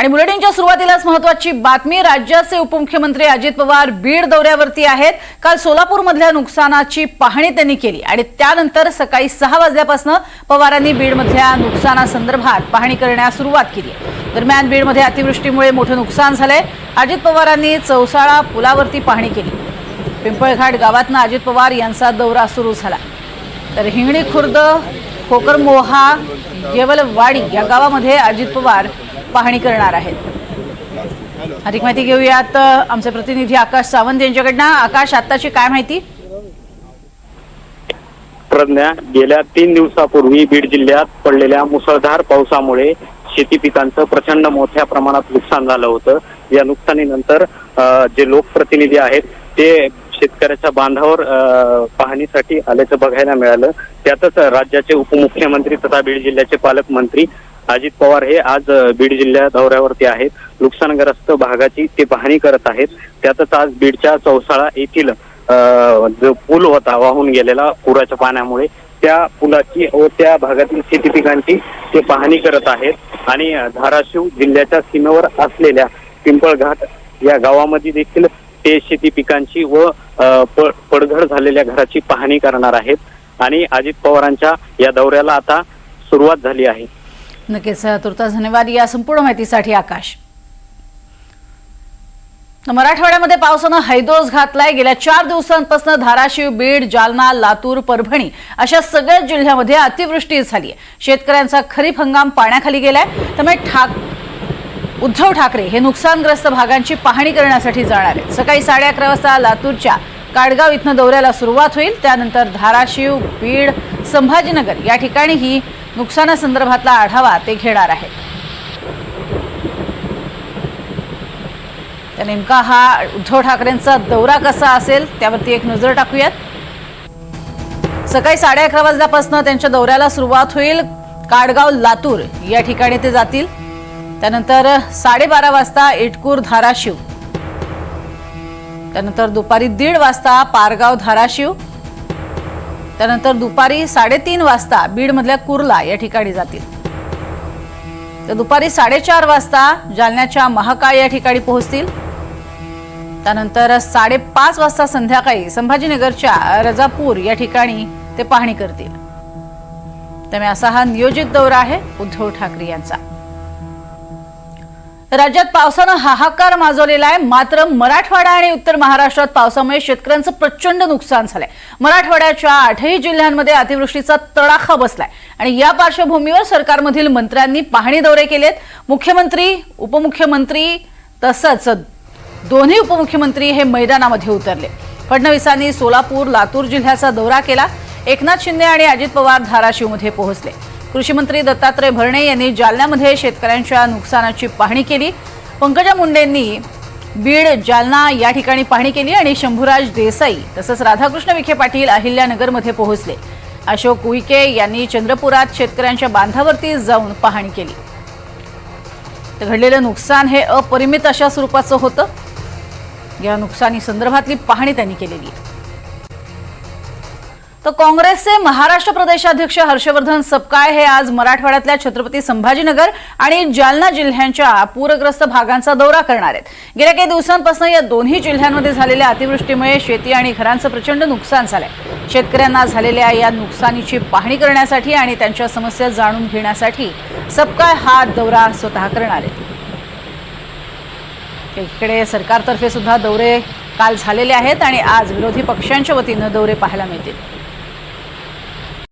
आणि बुलेटिनच्या सुरुवातीलाच महत्वाची बातमी राज्याचे उपमुख्यमंत्री अजित पवार बीड दौऱ्यावरती आहेत. काल सोलापूरमधल्या नुकसानाची पाहणी त्यांनी केली आणि त्यानंतर सकाळी सहा वाजल्यापासून पवारांनी बीडमधल्या नुकसानासंदर्भात पाहणी करण्यास सुरुवात केली. दरम्यान बीडमध्ये अतिवृष्टीमुळे मोठं नुकसान झालंय. अजित पवारांनी चौसाळा पुलावरती पाहणी केली. पिंपळघाट गावातनं अजित पवार यांचा दौरा सुरू झाला. तर हिंगणी खुर्द कोकरमोहा येवलवाडी या गावामध्ये अजित पवार पाहणी करणार आहेत. अधिक माहिती घेऊयात आमचे प्रतिनिधी आकाश सावंत यांच्याकडनं. आकाश आत्ताची काय माहिती? प्रज्ञा गेल्या तीन दिवसापूर्वी बीड जिल्ह्यात पडलेल्या मुसळधार पावसामुळे शेती पिकांचं प्रचंड मोठ्या प्रमाणात नुकसान झालं होतं. या नुकसानीनंतर जे लोकप्रतिनिधी आहेत ते शेतकऱ्याच्या बांधावर पाहणीसाठी आल्याचं बघायला मिळालं. त्यातच राज्याचे उपमुख्यमंत्री तथा बीड जिल्ह्याचे पालकमंत्री अजित पवार हे आज बीड जिल्ह्या दौऱ्यावरती आहेत. नुकसानग्रस्त भागाची ते पाहणी करत आहेत. त्यातच आज बीडच्या चौसाळा येथील जो पूल होता वाहून गेलेला पुराच्या पाण्यामुळे त्या पुलाची व त्या भागातील शेती पिकांची ते पाहणी करत आहेत. आणि धाराशिव जिल्ह्याच्या सीमेवर असलेल्या पिंपळघाट या गावामध्ये देखील ते शेती पिकांची व प- पडझड झालेल्या घराची पाहणी करणार आहेत. आणि अजित पवारांच्या या दौऱ्याला आता सुरुवात झाली आहे. नक्कीच तुर्तास धन्यवाद. या संपूर्ण माहितीसाठी आकाश. मराठवाड्यामध्ये पावसानं हैदोस घातलाय. गेल्या चार दिवसांपासून धाराशिव बीड जालना लातूर परभणी अशा सगळ्याच जिल्ह्यामध्ये अतिवृष्टी झाली आहे शेतकऱ्यांचा खरीप हंगाम पाण्याखाली गेलाय. त्यामुळे ठाक उद्धव ठाकरे हे नुकसानग्रस्त भागांची पाहणी करण्यासाठी जाणार आहेत. सकाळी साडे अकरा वाजता लातूरच्या काडगाव इथनं दौऱ्याला सुरुवात होईल. त्यानंतर धाराशिव बीड संभाजीनगर या ठिकाणीही नुकसानासंदर्भातला आढावा ते घेणार आहेत. तर नेमका हा उद्धव ठाकरेंचा दौरा कसा असेल त्यावरती एक नजर टाकूयात. सकाळी साडे अकरा वाजल्यापासून त्यांच्या दौऱ्याला सुरुवात होईल. काडगाव लातूर या ठिकाणी ते जातील. त्यानंतर साडेबारा वाजता इटकूर धाराशिव. त्यानंतर दुपारी दीड वाजता पारगाव धाराशिव. त्यानंतर दुपारी साडेतीन वाजता बीडमधल्या कुर्ला या ठिकाणी जातील. तर दुपारी साडेचार वाजता जालन्याच्या महाकाळ या ठिकाणी पोहोचतील. त्यानंतर साडेपाच वाजता संध्याकाळी संभाजीनगरच्या रजापूर या ठिकाणी ते पाहणी करतील. त्यामुळे असा हा नियोजित दौरा आहे. उद्धव ठाकरे यांचा. राज्यात पावसानं हाहाकार माजवलेला आहे. मात्र मराठवाडा आणि उत्तर महाराष्ट्रात पावसामुळे शेतकऱ्यांचं प्रचंड नुकसान झालंय. मराठवाड्याच्या आठही जिल्ह्यांमध्ये अतिवृष्टीचा तडाखा बसलाय. आणि या पार्श्वभूमीवर सरकारमधील मंत्र्यांनी पाहणी दौरे केलेत. मुख्यमंत्री उपमुख्यमंत्री तसंच दोन्ही उपमुख्यमंत्री हे मैदानामध्ये उतरले. फडणवीसांनी सोलापूर लातूर जिल्ह्याचा दौरा केला. एकनाथ शिंदे आणि अजित पवार धाराशिवमध्ये पोहोचले. कृषी मंत्री दत्तात्रय भरणे यांनी जालन्यामध्ये शेतकऱ्यांच्या नुकसानाची पाहणी केली. पंकजा मुंडेंनी बीड जालना या ठिकाणी पाहणी केली आणि शंभूराज देसाई तसंच राधाकृष्ण विखे पाटील अहिल्यानगरमध्ये पोहोचले. अशोक उईके यांनी चंद्रपुरात शेतकऱ्यांच्या बांधावरती जाऊन पाहणी केली. तर घडलेलं नुकसान हे अपरिमित अशा स्वरूपाचं होतं. या नुकसानी संदर्भातली पाहणी त्यांनी केलेली आहे. तर काँग्रेसचे महाराष्ट्र प्रदेशाध्यक्ष हर्षवर्धन सपकाळ हे आज मराठवाड्यातल्या छत्रपती संभाजीनगर आणि जालना जिल्ह्यांच्या पूरग्रस्त भागांचा दौरा करणार आहेत. गेल्या काही दिवसांपासून या दोन्ही जिल्ह्यांमध्ये झालेल्या अतिवृष्टीमुळे शेती आणि घरांचं प्रचंड नुकसान झालंय. शेतकऱ्यांना झालेल्या या नुकसानीची पाहणी करण्यासाठी आणि त्यांच्या समस्या जाणून घेण्यासाठी सपकाळ हा दौरा स्वतः करणार आहेत. इकडे सरकारतर्फे सुद्धा दौरे काल झालेले आहेत आणि आज विरोधी पक्षांच्या वतीनं दौरे पाहायला मिळतील.